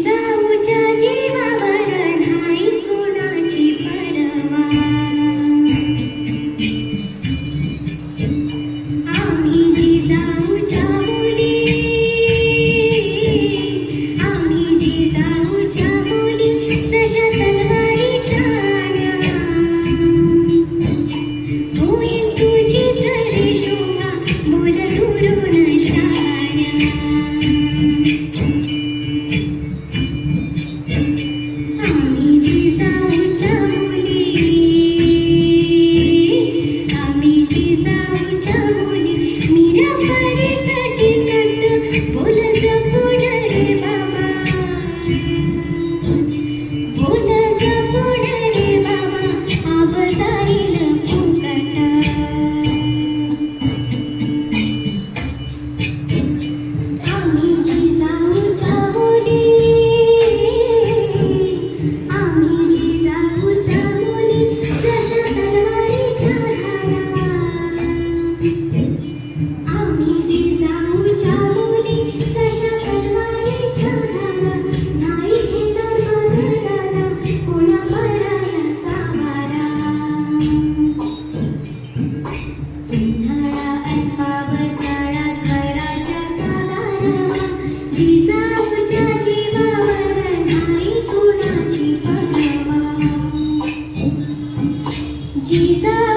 जाऊच्या नाही कोणाची परवा आम्ही जी जाऊच्या मुली आम्ही जी जाऊच्या मुली दशनी तुझी घरी शोभा बोल करून शाळा Jesus.